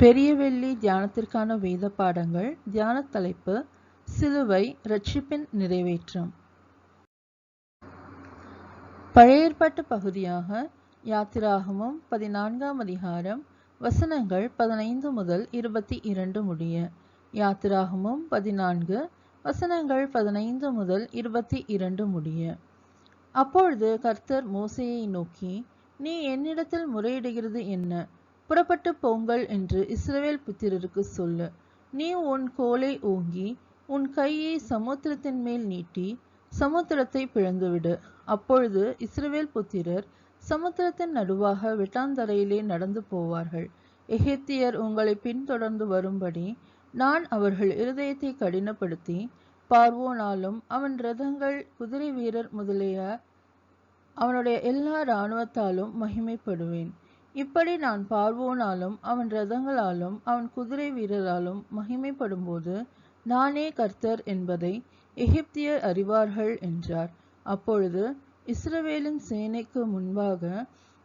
பெரியவெள்ளி தியானத்திற்கான வேத பாடங்கள் தியான தலைப்பு சிலுவை ரட்சிப்பின் நிறைவேற்றம். பழைய ஏற்பாட்டு பகுதியாக யாத்திராகமும் பதினான்காம் அதிகாரம் வசனங்கள் பதினைந்து முதல் இருபத்தி இரண்டு முடிய. யாத்திராகமும் பதினான்கு வசனங்கள் பதினைந்து முதல் இருபத்தி இரண்டு முடிய. அப்பொழுது கர்த்தர் மோசையை நோக்கி நீ என்னிடத்தில் முறையிடுகிறது என்ன? புறப்பட்டு போங்கள் என்று இஸ்ரவேல் புத்திரருக்கு சொல்லு. நீ உன் கோலை ஓங்கி உன் கையை சமுத்திரத்தின் மேல் நீட்டி சமுத்திரத்தை பிளந்துவிடு. அப்பொழுது இஸ்ரவேல் புத்திரர் சமுத்திரத்தின் நடுவாக வெட்டாந்தரையிலே நடந்து போவார்கள். எகிப்தியர் உங்களை பின்தொடர்ந்து வரும்படி நான் அவர்கள் இருதயத்தை கடினப்படுத்தி பார்வோனாலும் அவன் ரதங்கள் குதிரை வீரர் முதலிய அவனுடைய எல்லா இராணுவத்தாலும் மகிமைப்படுவேன். இப்படி நான் பார்வோனாலும் அவன் ரதங்களாலும் அவன் குதிரை வீரராலும் மகிமைப்படும்போது நானே கர்த்தர் என்பதை எகிப்தியர் அறிவார்கள் என்றார். அப்பொழுது இஸ்ரவேலின் சேனைக்கு முன்பாக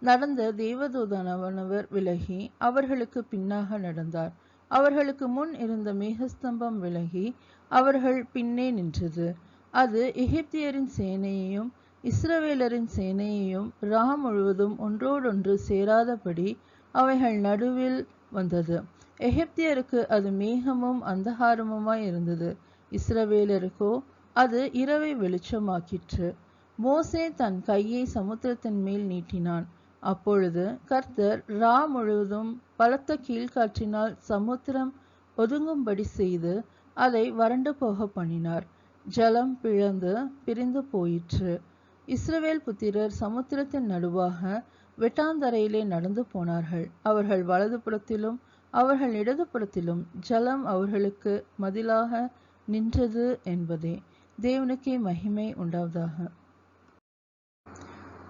நடந்த தேவதூதனவனவர் விலகி அவர்களுக்கு பின்னாக நடந்தார். அவர்களுக்கு முன் இருந்த மேகஸ்தம்பம் விலகி அவர்கள் பின்னே நின்றது. அது எகிப்தியரின் சேனையையும் இஸ்ரவேலரின் சேனையையும் ரா முழுவதும் ஒன்றோடொன்று சேராதபடி அவைகள் நடுவில் வந்தது. எகிப்தியருக்கு அது மேகமும் அந்தகாரமுமாய் இருந்தது. இஸ்ரவேலருக்கோ அது இரவை வெளிச்சமாக்கிற்று. மோசே தன் கையை சமுத்திரத்தின் மேல் நீட்டினான். அப்பொழுது கர்த்தர் ரா முழுவதும் பலத்த கீழ்காற்றினால் சமுத்திரம் ஒதுங்கும்படி செய்து அதை வறண்டு போக பண்ணினார். ஜலம் பிளந்து பிரிந்து போயிற்று. இஸ்ரவேல் புத்திரர் சமுத்திரத்தின் நடுவாக வெட்டாந்தரையிலே நடந்து போனார்கள். அவர்கள் வலதுபுறத்திலும் அவர்கள் இடதுபுறத்திலும் ஜலம் அவர்களுக்கு மதிலாக நின்றது என்பதே தேவனுக்கே மகிமை உண்டாவதாக.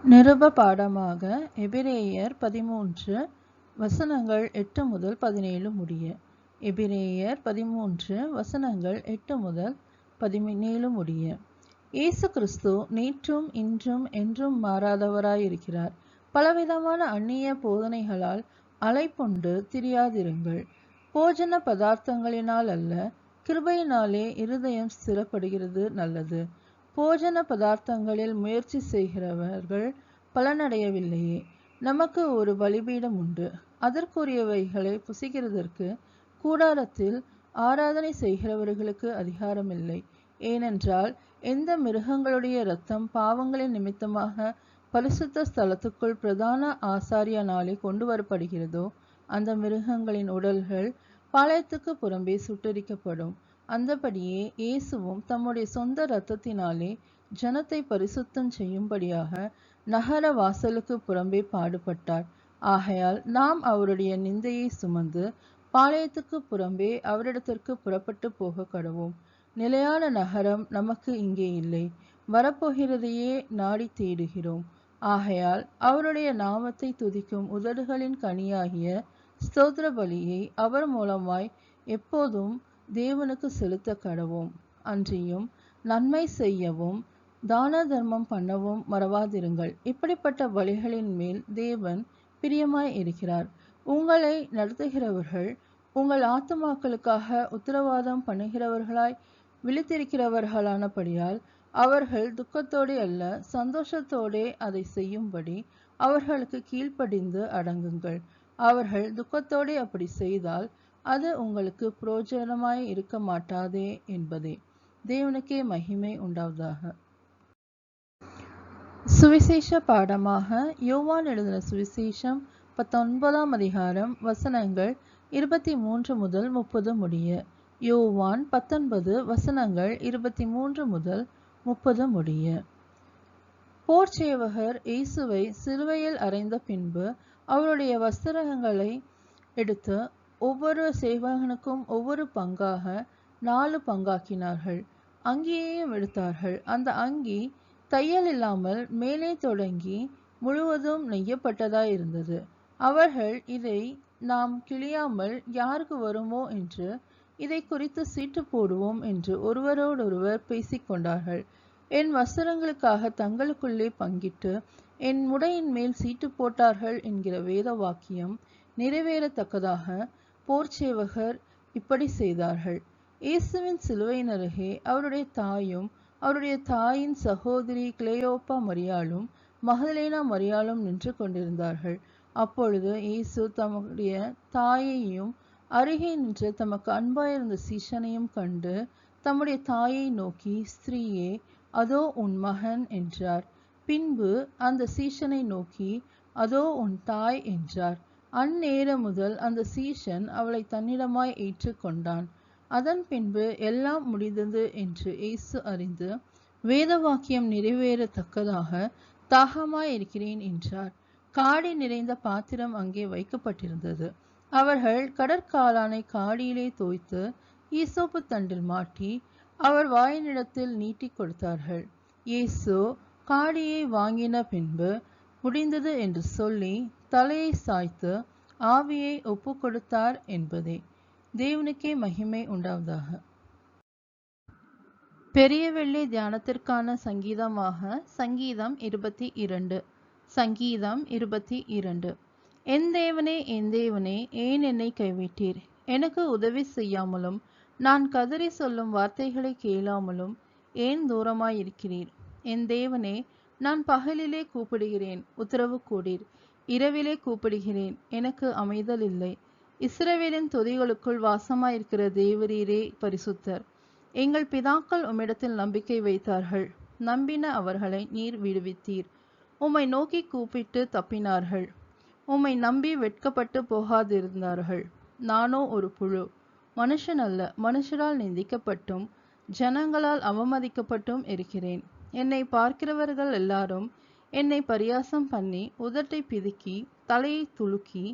நிருப பாடமாக எபிரேயர் பதிமூன்று வசனங்கள் எட்டு முதல் பதினேழு முடிய. எபிரேயர் பதிமூன்று வசனங்கள் எட்டு முதல் பதினேழு முடிய. இயேசு கிறிஸ்து நேற்றும் இன்றும் என்றும் மாறாதவராயிருக்கிறார். பலவிதமான அந்நிய போதனைகளால் அலைப்புண்டு திரியாதிருங்கள். போஜன பதார்த்தங்களினால் அல்ல கிருபையினாலே இருதயம் ஸ்திரப்படுகிறது நல்லது. போஜன பதார்த்தங்களில் முயற்சி செய்கிறவர்கள் பலனடையவில்லையே. நமக்கு ஒரு பலிபீடம் உண்டு. அதற்குரியவைகளை புசிக்கிறதற்கு கூடாரத்தில் ஆராதனை செய்கிறவர்களுக்கு அதிகாரமில்லை. ஏனென்றால் எந்த மிருகங்களுடைய இரத்தம் பாவங்களின் நிமித்தமாக பரிசுத்த ஸ்தலத்துக்குள் பிரதான ஆசாரியனாலே கொண்டு வரப்படுகிறதோ அந்த மிருகங்களின் உடல்கள் பாளையத்துக்கு புறம்பே சுட்டரிக்கப்படும். அந்தபடியே இயேசுவும் தம்முடைய சொந்த இரத்தத்தினாலே ஜனத்தை பரிசுத்தம் செய்யும்படியாக நகர வாசலுக்கு புறம்பே பாடுபட்டார். ஆகையால் நாம் அவருடைய நிந்தையை சுமந்து பாளையத்துக்கு புறம்பே அவரிடத்திற்கு புறப்பட்டு போக கடவோம் நிலையான நகரம் நமக்கு இங்கே இல்லை. வரப்போகிறதையே நாடி தேடுகிறோம். ஆகையால் அவருடைய நாமத்தை துதிக்கும் உதடுகளின் கனியாகிய ஸ்தோத்திர பலியை அவர் மூலமாய் எப்போதும் தேவனுக்கு செலுத்த கடவோம். அன்றியும் நன்மை செய்யவும் தான தர்மம் பண்ணவும் மறவாதிருங்கள். இப்படிப்பட்ட வழிகளின் மேல் தேவன் பிரியமாய் இருக்கிறார். உங்களை நடத்துகிறவர்கள் உங்கள் ஆத்துமாக்களுக்காக உத்தரவாதம் பண்ணுகிறவர்களாய் விழித்திருக்கிறவர்களானபடியால் அவர்கள் துக்கத்தோடே அல்ல சந்தோஷத்தோடே அதை செய்யும்படி அவர்களுக்கு கீழ்ப்படிந்து அடங்குங்கள். அவர்கள் துக்கத்தோடே அப்படி செய்தால் அது உங்களுக்கு புரோஜனமாய் இருக்க மாட்டாதே என்பதே. தேவனுக்கே மகிமை உண்டாவதாக. சுவிசேஷ பாடமாக யோவான் எழுதின சுவிசேஷம் பத்தொன்பதாம் அதிகாரம் வசனங்கள் இருபத்தி மூன்று முதல் முப்பது முடிய. யோவான் பத்தொன்பது வசனங்கள் இருபத்தி மூன்று முதல் முப்பது முடிய. போர்ச்சேவகர் இயேசுவை சிலுவையில் அறைந்த பின்பு அவருடைய வஸ்திரங்களை எடுத்து ஒவ்வொரு சேவகனுக்கும் ஒவ்வொரு பங்காக நாலு பங்காக்கினார்கள். அங்கியையும் எடுத்தார்கள். அந்த அங்கி தையல் இல்லாமல் மேலே தொடங்கி முழுவதும் நெய்யப்பட்டதாய் இருந்தது அவர்கள் இதை நாம் கிளியாமல் யாருக்கு வருமோ என்று இதை குறித்து சீட்டு போடுவோம் என்று ஒருவரோடொருவர் பேசிக்கொண்டார்கள். என் வஸ்திரங்களுக்காக தங்களுக்குள்ளே பங்கிட்டு என் முடையின் மேல் சீட்டு போட்டார்கள் என்கிற வேத வாக்கியம் நிறைவேறத்தக்கதாக போர்ச்சேவகர் இப்படி செய்தார்கள். இயேசுவின் சிலுவையின் அருகே அவருடைய தாயும் அவருடைய தாயின் சகோதரி கிளேயோப்பா மரியாளும் மகதலேனா மரியாளும் நின்று கொண்டிருந்தார்கள். அப்பொழுது இயேசு தம்முடைய தாயையும் அருகே நின்று தமக்கு அன்பாயிருந்த சீஷனையும் கண்டு தம்முடைய தாயை நோக்கி ஸ்திரீயே அதோ உன் மகன் என்றார். பின்பு அந்த சீஷனை நோக்கி அதோ உன் தாய் என்றார். அந்நேரம் முதல் அந்த சீஷன் அவளை தன்னிடமாய் ஏற்றுக்கொண்டான். அதன் பின்பு எல்லாம் முடிந்தது என்று இயேசு அறிந்து வேத வாக்கியம் நிறைவேறத்தக்கதாக தாகமாய் இருக்கிறேன் என்றார். காடி நிறைந்த பாத்திரம் அங்கே வைக்கப்பட்டிருந்தது. அவர்கள் கடற்காலானை காடியிலே தோய்த்து ஈசோப்பு தண்டில் மாட்டி அவர் வாயினிடத்தில் நீட்டிக் கொடுத்தார்கள். இயேசு காடியை வாங்கின பின்பு முடிந்தது என்று சொல்லி தலையை சாய்த்து ஆவியை ஒப்பு கொடுத்தார் என்பதே. தேவனுக்கே மகிமை உண்டாவதாக. பெரிய வெள்ளி தியானத்திற்கான சங்கீதமாக சங்கீதம் இருபத்தி இரண்டு. சங்கீதம் இருபத்தி இரண்டு. என் தேவனே என் தேவனே ஏன் என்னை கைவிட்டீர்? எனக்கு உதவி செய்யாமலும் நான் கதறி சொல்லும் வார்த்தைகளை கேளாமலும் ஏன் தூரமாயிருக்கிறீர்? என் தேவனே நான் பகலிலே கூப்பிடுகிறேன் உத்தரவு கூடீர். இரவிலே கூப்பிடுகிறேன் எனக்கு அமைதல் இல்லை. இஸ்ரவேலின் தொதிகளுக்குள் வாசமாயிருக்கிற தேவரீரே பரிசுத்தர். எங்கள் பிதாக்கள் உம்மிடத்தில் நம்பிக்கை வைத்தார்கள். நம்பின அவர்களை நீர் விடுவித்தீர். உம்மை நோக்கி கூப்பிட்டு தப்பினார்கள். உம்மை நம்பி வெட்கப்பட்டு போகாதிருந்தார்கள். நானோ ஒரு புழு. மனுஷன் அல்ல மனுஷரால் நிந்திக்கப்பட்டும் ஜனங்களால் அவமதிக்கப்பட்டும் இருக்கிறேன். என்னை பார்க்கிறவர்கள் எல்லாரும் என்னை பரியாசம் பண்ணி உதட்டை பிதுக்கி தலையை துலுக்கி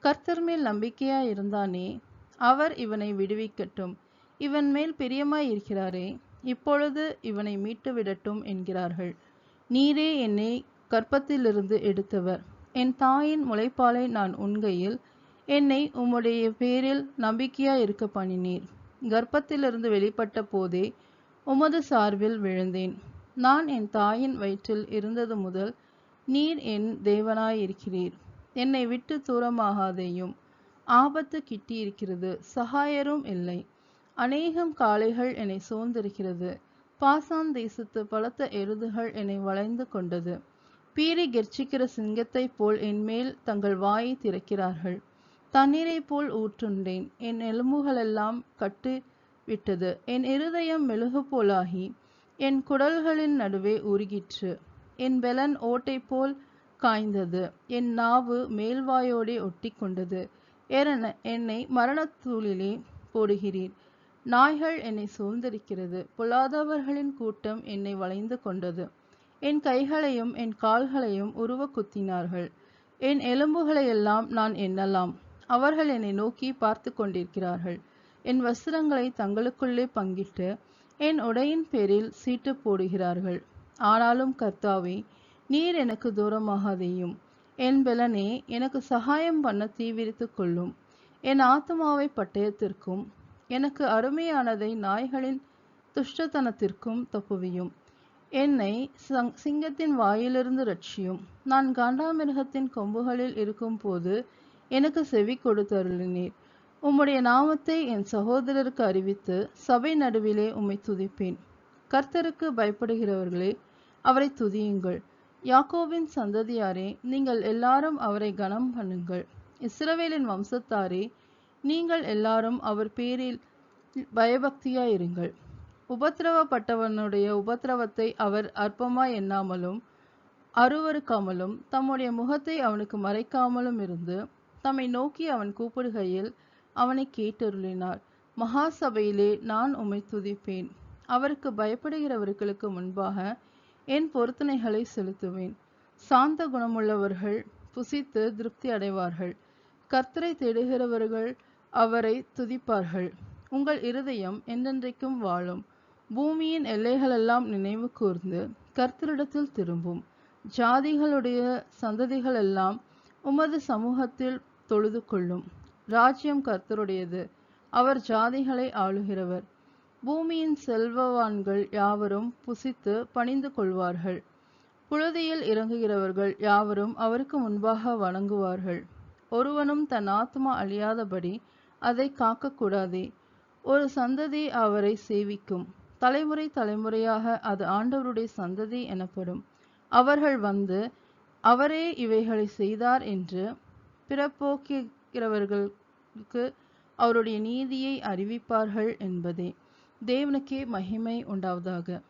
கர்த்தர் மேல் நம்பிக்கையா இருந்தானே அவர் இவனை விடுவிக்கட்டும். இவன் மேல் பிரியமாய் இருக்கிறாரே இப்பொழுது இவனை மீட்டு விடட்டும் என்கிறார்கள். நீரே என்னை கற்பத்திலிருந்து எடுத்தவர். என் தாயின் முளைப்பாலை நான் உண்கையில் என்னை உம்முடைய பேரில் நம்பிக்கையா இருக்க பண்ணினீர். கர்ப்பத்திலிருந்து வெளிப்பட்ட போதே உமது சார்பில் விழுந்தேன். நான் என் தாயின் வயிற்றில் இருந்தது முதல் நீர் என் தேவனாயிருக்கிறீர். என்னை விட்டு தூரமாகாதேயும். ஆபத்து கிட்டியிருக்கிறது. சகாயரும் இல்லை. அநேகம் காளைகள் என்னை சூழ்ந்திருக்கிறது. பாசான் தேசத்து பலத்த எருதுகள் என்னை வளைந்து கொண்டது. பீறி கெர்ச்சிக்கிற சிங்கத்தைப் போல் என்மேல் தங்கள் வாயை திறக்கிறார்கள். தண்ணீரைப் போல் ஊற்றுண்டேன். என் எலும்புகளெல்லாம் கட்டு விட்டது என் இருதயம் மெழுகு போலாகி என் குடல்களின் நடுவே உருகிற்று. என் பெலன் ஓட்டை போல் காய்ந்தது. என் நாவு மேல்வாயோடே ஒட்டி கொண்டது என என்னை மரணத்தூளிலே போடுகிறீர். நாய்கள் என்னை சூழ்ந்திருக்கிறது பொல்லாதவர்களின் கூட்டம் என்னை வளைந்து கொண்டது. என் கைகளையும் என் கால்களையும் உருவ குத்தினார்கள் என் எலும்புகளையெல்லாம் நான் எண்ணலாம். அவர்கள் என்னை நோக்கி பார்த்து கொண்டிருக்கிறார்கள். என் வஸ்திரங்களை தங்களுக்குள்ளே பங்கிட்டு என் உடையின் பேரில் சீட்டு போடுகிறார்கள். ஆனாலும் கர்த்தாவே நீர் எனக்கு தூரமாகாதேயும். என் பெலனே எனக்கு சகாயம் பண்ண தீவிரித்து கொள்ளும். என் ஆத்மாவை பட்டயத்திற்கும் எனக்கு அருமையானதை நாய்களின் துஷ்டத்தனத்திற்கும் தப்புவியும். என்னை சங் சிங்கத்தின் வாயிலிருந்து ரட்சியும். நான் காண்டாமிருகத்தின் கொம்புகளில் இருக்கும்போது எனக்கு செவி கொடுத்தருளினீர். உம்முடைய நாமத்தை என் சகோதரருக்கு அறிவித்து சபை நடுவிலே உம்மை துதிப்பேன். கர்த்தருக்கு பயப்படுகிறவர்களே அவரை துதியுங்கள். யாக்கோவின் சந்ததியாரே நீங்கள் எல்லாரும் அவரை கனம் பண்ணுங்கள். இஸ்ரவேலின் வம்சத்தாரே நீங்கள் எல்லாரும் அவர் பேரில் பயபக்தியாயிருங்கள். உபத்திரவப்பட்டவனுடைய உபத்திரவத்தை அவர் அற்பமாய் எண்ணாமலும் அருவருக்காமலும் தம்முடைய முகத்தை அவனுக்கு மறைக்காமலும் இருந்து தம்மை நோக்கி அவன் கூப்பிடுகையில் அவனை கேட்டருளினார். மகா சபையிலே நான் உம்மை துதிப்பேன். அவருக்கு பயப்படுகிறவர்களுக்கு முன்பாக என் பொருத்தனைகளை செலுத்துவேன். சாந்த குணமுள்ளவர்கள் புசித்து திருப்தி அடைவார்கள். கர்த்தரை தேடுகிறவர்கள் அவரை துதிப்பார்கள். உங்கள் இருதயம் என்றென்றைக்கும் வாழும். பூமியின் எல்லைகளெல்லாம் நினைவு கூர்ந்து கர்த்தரிடத்தில் திரும்பும். ஜாதிகளுடைய சந்ததிகளெல்லாம் உமது சமூகத்தில் தொழுது கொள்ளும். ராஜ்யம் கர்த்தருடையது. அவர் ஜாதிகளை ஆளுகிறவர். பூமியின் செல்வவான்கள் யாவரும் புசித்து பணிந்து கொள்வார்கள். புழுதியில் இறங்குகிறவர்கள் யாவரும் அவருக்கு முன்பாக வணங்குவார்கள். ஒருவனும் தன் ஆத்மா அழியாதபடி அதை காக்கக்கூடாதே. ஒரு சந்ததி அவரை சேவிக்கும். தலைமுறை தலைமுறையாக அது ஆண்டவருடைய சந்ததி எனப்படும். அவர்கள் வந்து அவரே இவைகளை செய்தார் என்று பிறப்போக்குகிறவர்களுக்கு அவருடைய நீதியை அறிவிப்பார்கள் என்பதே. தேவனுக்கே மகிமை உண்டாவதாக.